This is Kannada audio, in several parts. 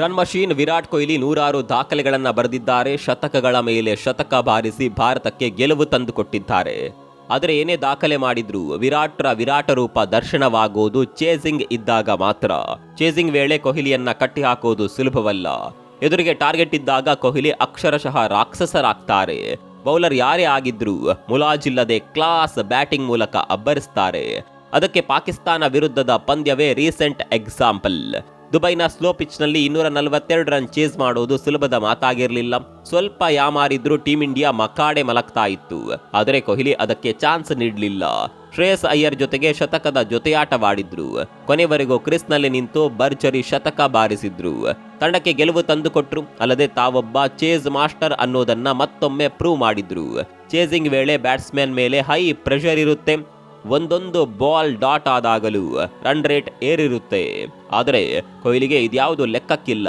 ರನ್ ಮಷೀನ್ ವಿರಾಟ್ ಕೊಹ್ಲಿ ನೂರಾರು ದಾಖಲೆಗಳನ್ನು ಬರೆದಿದ್ದಾರೆ. ಶತಕಗಳ ಮೇಲೆ ಶತಕ ಬಾರಿಸಿ ಭಾರತಕ್ಕೆ ಗೆಲುವು ತಂದುಕೊಟ್ಟಿದ್ದಾರೆ. ಆದರೆ ಏನೇ ದಾಖಲೆ ಮಾಡಿದ್ರು ವಿರಾಟ್ರ ವಿರಾಟ ರೂಪ ದರ್ಶನವಾಗುವುದು ಚೇಸಿಂಗ್ ಇದ್ದಾಗ ಮಾತ್ರ. ಚೇಸಿಂಗ್ ವೇಳೆ ಕೊಹ್ಲಿಯನ್ನ ಕಟ್ಟಿಹಾಕುವುದು ಸುಲಭವಲ್ಲ. ಎದುರಿಗೆ ಟಾರ್ಗೆಟ್ ಇದ್ದಾಗ ಕೊಹ್ಲಿ ಅಕ್ಷರಶಃ ರಾಕ್ಷಸರಾಗ್ತಾರೆ. ಬೌಲರ್ ಯಾರೇ ಆಗಿದ್ರು ಮುಲಾಜಿಲ್ಲದೆ ಕ್ಲಾಸ್ ಬ್ಯಾಟಿಂಗ್ ಮೂಲಕ ಅಬ್ಬರಿಸ್ತಾರೆ. ಅದಕ್ಕೆ ಪಾಕಿಸ್ತಾನ ವಿರುದ್ಧದ ಪಂದ್ಯವೇ ರೀಸೆಂಟ್ ಎಕ್ಸಾಂಪಲ್. ದುಬೈನ ಸ್ಲೋ ಪಿಚ್ನಲ್ಲಿ ಇನ್ನೂರ ನಲವತ್ತೆರಡು ರನ್ ಚೇಸ್ ಮಾಡುವುದು ಸುಲಭದ ಮಾತಾಗಿರಲಿಲ್ಲ. ಸ್ವಲ್ಪ ಯಾಮಾರಿದ್ರೂ ಟೀಂ ಇಂಡಿಯಾ ಮಕ್ಕಾಡೆ ಮಲಗ್ತಾ ಇತ್ತು. ಆದರೆ ಕೊಹ್ಲಿ ಅದಕ್ಕೆ ಚಾನ್ಸ್ ನೀಡಲಿಲ್ಲ. ಶ್ರೇಯಸ್ ಅಯ್ಯರ್ ಜೊತೆಗೆ ಶತಕದ ಜೊತೆಯಾಟವಾಡಿದ್ರು. ಕೊನೆವರೆಗೂ ಕ್ರಿಸ್ನಲ್ಲಿ ನಿಂತು ಭರ್ಜರಿ ಶತಕ ಬಾರಿಸಿದ್ರು. ತಂಡಕ್ಕೆ ಗೆಲುವು ತಂದುಕೊಟ್ರು. ಅಲ್ಲದೆ ತಾವೊಬ್ಬ ಚೇಸ್ ಮಾಸ್ಟರ್ ಅನ್ನೋದನ್ನ ಮತ್ತೊಮ್ಮೆ ಪ್ರೂವ್ ಮಾಡಿದ್ರು. ಚೇಸಿಂಗ್ ವೇಳೆ ಬ್ಯಾಟ್ಸ್ಮನ್ ಮೇಲೆ ಹೈ ಪ್ರೆಷರ್ ಇರುತ್ತೆ. ಒಂದೊಂದು ಬಾಲ್ ಡಾಟ್ ಆದಾಗಲೂ ರನ್ ರೇಟ್ ಏರಿರುತ್ತೆ. ಆದರೆ ಕೊಹ್ಲಿಗೆ ಇದ್ಯಾವುದು ಲೆಕ್ಕಕ್ಕಿಲ್ಲ.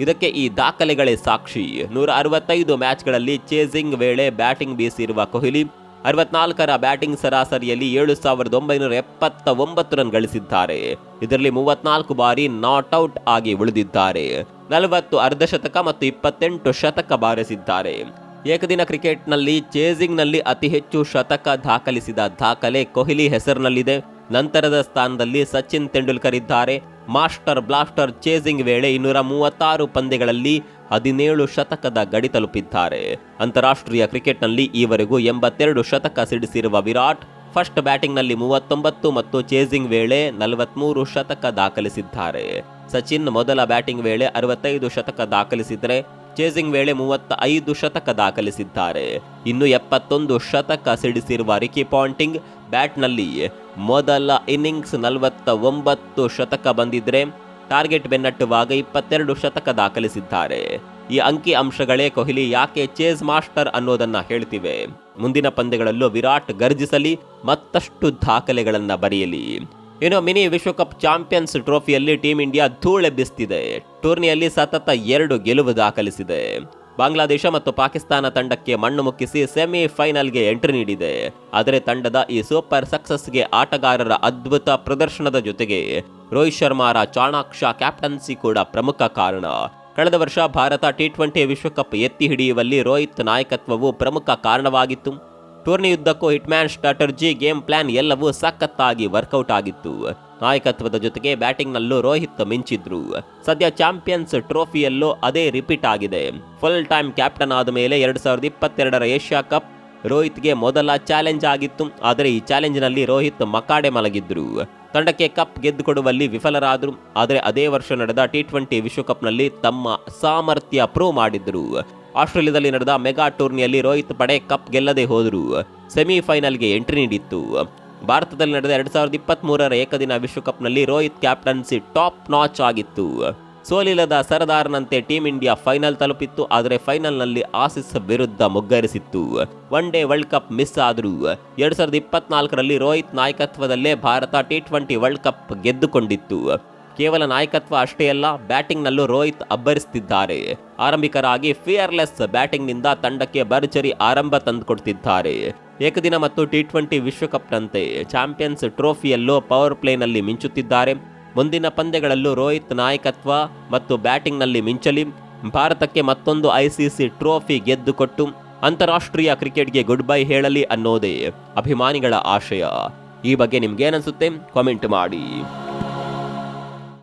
ಇದಕ್ಕೆ ಈ ದಾಖಲೆಗಳೇ ಸಾಕ್ಷಿ. ನೂರ ಅರವತ್ತೈದು ಮ್ಯಾಚ್ಗಳಲ್ಲಿ ಚೇಸಿಂಗ್ ವೇಳೆ ಬ್ಯಾಟಿಂಗ್ ಬೀಸಿರುವ ಕೊಹ್ಲಿ ಅರವತ್ನಾಲ್ಕರ ಬ್ಯಾಟಿಂಗ್ ಸರಾಸರಿಯಲ್ಲಿ ಏಳು ಸಾವಿರದ ಒಂಬೈನೂರ ಎಪ್ಪತ್ತ ಒಂಬತ್ತು ರನ್ ಗಳಿಸಿದ್ದಾರೆ. ಇದರಲ್ಲಿ ಮೂವತ್ನಾಲ್ಕು ಬಾರಿ ನಾಟ್ ಔಟ್ ಆಗಿ ಉಳಿದಿದ್ದಾರೆ. ನಲವತ್ತು ಅರ್ಧಶತಕ ಮತ್ತು ಇಪ್ಪತ್ತೆಂಟು ಶತಕ ಬಾರಿಸಿದ್ದಾರೆ. ಏಕದಿನ ಕ್ರಿಕೆಟ್ನಲ್ಲಿ ಚೇಸಿಂಗ್ನಲ್ಲಿ ಅತಿ ಹೆಚ್ಚು ಶತಕ ದಾಖಲಿಸಿದ ದಾಖಲೆ ಕೊಹ್ಲಿ ಹೆಸರಿನಲ್ಲಿದೆ. ನಂತರದ ಸ್ಥಾನದಲ್ಲಿ ಸಚಿನ್ ತೆಂಡೂಲ್ಕರ್ ಇದ್ದಾರೆ. ಮಾಸ್ಟರ್ ಬ್ಲಾಸ್ಟರ್ ಚೇಸಿಂಗ್ ವೇಳೆ ಇನ್ನೂರ ಮೂವತ್ತಾರು ಪಂದ್ಯಗಳಲ್ಲಿ ಹದಿನೇಳು ಶತಕದ ಗಡಿ ತಲುಪಿದ್ದಾರೆ. ಅಂತಾರಾಷ್ಟ್ರೀಯ ಕ್ರಿಕೆಟ್ನಲ್ಲಿ ಈವರೆಗೂ ಎಂಬತ್ತೆರಡು ಶತಕ ಸಿಡಿಸಿರುವ ವಿರಾಟ್ ಫಸ್ಟ್ ಬ್ಯಾಟಿಂಗ್ನಲ್ಲಿ ಮೂವತ್ತೊಂಬತ್ತು ಮತ್ತು ಚೇಸಿಂಗ್ ವೇಳೆ ನಲವತ್ಮೂರು ಶತಕ ದಾಖಲಿಸಿದ್ದಾರೆ. ಸಚಿನ್ ಮೊದಲ ಬ್ಯಾಟಿಂಗ್ ವೇಳೆ ಅರವತ್ತೈದು ಶತಕ ದಾಖಲಿಸಿದರೆ ಚೇಸಿಂಗ್ ವೇಳೆ ಮೂವತ್ತ ಐದು ಶತಕ ದಾಖಲಿಸಿದ್ದಾರೆ. ಇನ್ನು ಎಪ್ಪತ್ತೊಂದು ಶತಕ ಸಿಡಿಸಿರುವ ರಿಕಿ ಪಾಂಟಿಂಗ್ ಬ್ಯಾಟ್ನಲ್ಲಿ ಮೊದಲ ಇನ್ನಿಂಗ್ಸ್ ನಲವತ್ತ ಒಂಬತ್ತು ಶತಕ ಬಂದಿದ್ರೆ ಟಾರ್ಗೆಟ್ ಬೆನ್ನಟ್ಟುವಾಗ ಇಪ್ಪತ್ತೆರಡು ಶತಕ ದಾಖಲಿಸಿದ್ದಾರೆ. ಈ ಅಂಕಿ ಅಂಶಗಳೇ ಕೊಹ್ಲಿ ಯಾಕೆ ಚೇಸ್ ಮಾಸ್ಟರ್ ಅನ್ನೋದನ್ನ ಹೇಳ್ತಿವೆ. ಮುಂದಿನ ಪಂದ್ಯಗಳಲ್ಲೂ ವಿರಾಟ್ ಗರ್ಜಿಸಲಿ ಮತ್ತಷ್ಟು ದಾಖಲೆಗಳನ್ನ ಬರೆಯಲಿ. ಇನ್ನು ಮಿನಿ ವಿಶ್ವಕಪ್ ಚಾಂಪಿಯನ್ಸ್ ಟ್ರೋಫಿಯಲ್ಲಿ ಟೀಂ ಇಂಡಿಯಾ ಧೂಳೆಬ್ಬಿಸ್ತಿದೆ ಟೂರ್ನಿಯಲ್ಲಿ ಸತತ ಎರಡು ಗೆಲುವು ದಾಖಲಿಸಿದೆ. ಬಾಂಗ್ಲಾದೇಶ ಮತ್ತು ಪಾಕಿಸ್ತಾನ ತಂಡಕ್ಕೆ ಮಣ್ಣು ಮುಕ್ಕಿಸಿ ಸೆಮಿಫೈನಲ್ಗೆ ಎಂಟ್ರಿ ನೀಡಿದೆ. ಆದರೆ ತಂಡದ ಈ ಸೂಪರ್ ಸಕ್ಸಸ್ಗೆ ಆಟಗಾರರ ಅದ್ಭುತ ಪ್ರದರ್ಶನದ ಜೊತೆಗೆ ರೋಹಿತ್ ಶರ್ಮಾರ ಚಾಣಾಕ್ಷ ಕ್ಯಾಪ್ಟನ್ಸಿ ಕೂಡ ಪ್ರಮುಖ ಕಾರಣ. ಕಳೆದ ವರ್ಷ ಭಾರತ ಟಿ ಟ್ವೆಂಟಿ ವಿಶ್ವಕಪ್ ಎತ್ತಿ ಹಿಡಿಯುವಲ್ಲಿ ರೋಹಿತ್ ನಾಯಕತ್ವವು ಪ್ರಮುಖ ಕಾರಣವಾಗಿತ್ತು. ಟೂರ್ನಿಯುದ್ದಕ್ಕೂ ಹಿಟ್ಮ್ಯಾನ್ ಸ್ಟ್ರಾಟರ್ಜಿ ಗೇಮ್ ಪ್ಲಾನ್ ಎಲ್ಲವೂ ಸಖತ್ತಾಗಿ ವರ್ಕೌಟ್ ಆಗಿತ್ತು. ನಾಯಕತ್ವದ ಜೊತೆಗೆ ಬ್ಯಾಟಿಂಗ್ನಲ್ಲೂ ರೋಹಿತ್ ಮಿಂಚಿದ್ರು. ಸದ್ಯ ಚಾಂಪಿಯನ್ಸ್ ಟ್ರೋಫಿಯಲ್ಲೂ ಅದೇ ರಿಪೀಟ್ ಆಗಿದೆ. ಫುಲ್ ಟೈಮ್ ಕ್ಯಾಪ್ಟನ್ ಆದ ಮೇಲೆ ಎರಡು ಸಾವಿರದ ಇಪ್ಪತ್ತೆರಡರ ಏಷ್ಯಾ ಕಪ್ ರೋಹಿತ್ಗೆ ಮೊದಲ ಚಾಲೆಂಜ್ ಆಗಿತ್ತು. ಆದರೆ ಈ ಚಾಲೆಂಜ್ನಲ್ಲಿ ರೋಹಿತ್ ಮಕಾಡೆ ಮಲಗಿದ್ರು. ತಂಡಕ್ಕೆ ಕಪ್ ಗೆದ್ದುಕೊಡುವಲ್ಲಿ ವಿಫಲರಾದರು. ಆದರೆ ಅದೇ ವರ್ಷ ನಡೆದ ಟಿ ಟ್ವೆಂಟಿ ವಿಶ್ವಕಪ್ನಲ್ಲಿ ತಮ್ಮ ಸಾಮರ್ಥ್ಯ ಪ್ರೂವ್ ಮಾಡಿದ್ರು. ಆಸ್ಟ್ರೇಲಿಯಾದಲ್ಲಿ ನಡೆದ ಮೆಗಾ ಟೂರ್ನಿಯಲ್ಲಿ ರೋಹಿತ್ ಪಡೆ ಕಪ್ ಗೆಲ್ಲದೆ ಹೋದರು. ಸೆಮಿಫೈನಲ್ಗೆ ಎಂಟ್ರಿ ನೀಡಿತ್ತು. ಭಾರತದಲ್ಲಿ ನಡೆದ ಎರಡ್ ಸಾವಿರದ ಇಪ್ಪತ್ತ್ ಮೂರರ ಏಕದಿನ ವಿಶ್ವಕಪ್ನಲ್ಲಿ ರೋಹಿತ್ ಕ್ಯಾಪ್ಟನ್ಸಿ ಟಾಪ್ ನಾಚ್ ಆಗಿತ್ತು. ಸೋಲಿಲ್ಲದ ಸರದಾರನಂತೆ ಟೀಂ ಇಂಡಿಯಾ ಫೈನಲ್ ತಲುಪಿತ್ತು, ಆದರೆ ಫೈನಲ್ನಲ್ಲಿ ಆಸಿಸ್ ವಿರುದ್ಧ ಮುಗ್ಗರಿಸಿತ್ತು. One day world cup miss ಆದರೂ ಎರಡ್ ಸಾವಿರದ ಇಪ್ಪತ್ನಾಲ್ಕರಲ್ಲಿ Rohit ನಾಯಕತ್ವದಲ್ಲೇ Bharat T twenty world cup ಗೆದ್ದುಕೊಂಡಿತ್ತು. ಕೇವಲ ನಾಯಕತ್ವ ಅಷ್ಟೇ ಅಲ್ಲ, ಬ್ಯಾಟಿಂಗ್ನಲ್ಲೂ ರೋಹಿತ್ ಅಬ್ಬರಿಸುತ್ತಿದ್ದಾರೆ ಆರಂಭಿಕರಾಗಿ ಫಿಯರ್ಲೆಸ್ ಬ್ಯಾಟಿಂಗ್ನಿಂದ ತಂಡಕ್ಕೆ ಭರ್ಜರಿ ಆರಂಭ ತಂದುಕೊಡ್ತಿದ್ದಾರೆ. ಏಕದಿನ ಮತ್ತು ಟಿ ಟ್ವೆಂಟಿ ವಿಶ್ವಕಪ್ನಂತೆ ಚಾಂಪಿಯನ್ಸ್ ಟ್ರೋಫಿಯಲ್ಲೂ ಪವರ್ ಪ್ಲೇನಲ್ಲಿ ಮಿಂಚುತ್ತಿದ್ದಾರೆ. ಮುಂದಿನ ಪಂದ್ಯಗಳಲ್ಲೂ ರೋಹಿತ್ ನಾಯಕತ್ವ ಮತ್ತು ಬ್ಯಾಟಿಂಗ್ನಲ್ಲಿ ಮಿಂಚಲಿ. ಭಾರತಕ್ಕೆ ಮತ್ತೊಂದು ಐಸಿಸಿ ಟ್ರೋಫಿ ಗೆದ್ದುಕೊಟ್ಟು ಅಂತಾರಾಷ್ಟ್ರೀಯ ಕ್ರಿಕೆಟ್ಗೆ ಗುಡ್ ಬೈ ಹೇಳಲಿ ಅನ್ನೋದೇ ಅಭಿಮಾನಿಗಳ ಆಶಯ. ಈ ಬಗ್ಗೆ ನಿಮ್ಗೇನನ್ಸುತ್ತೆ ಕಾಮೆಂಟ್ ಮಾಡಿ.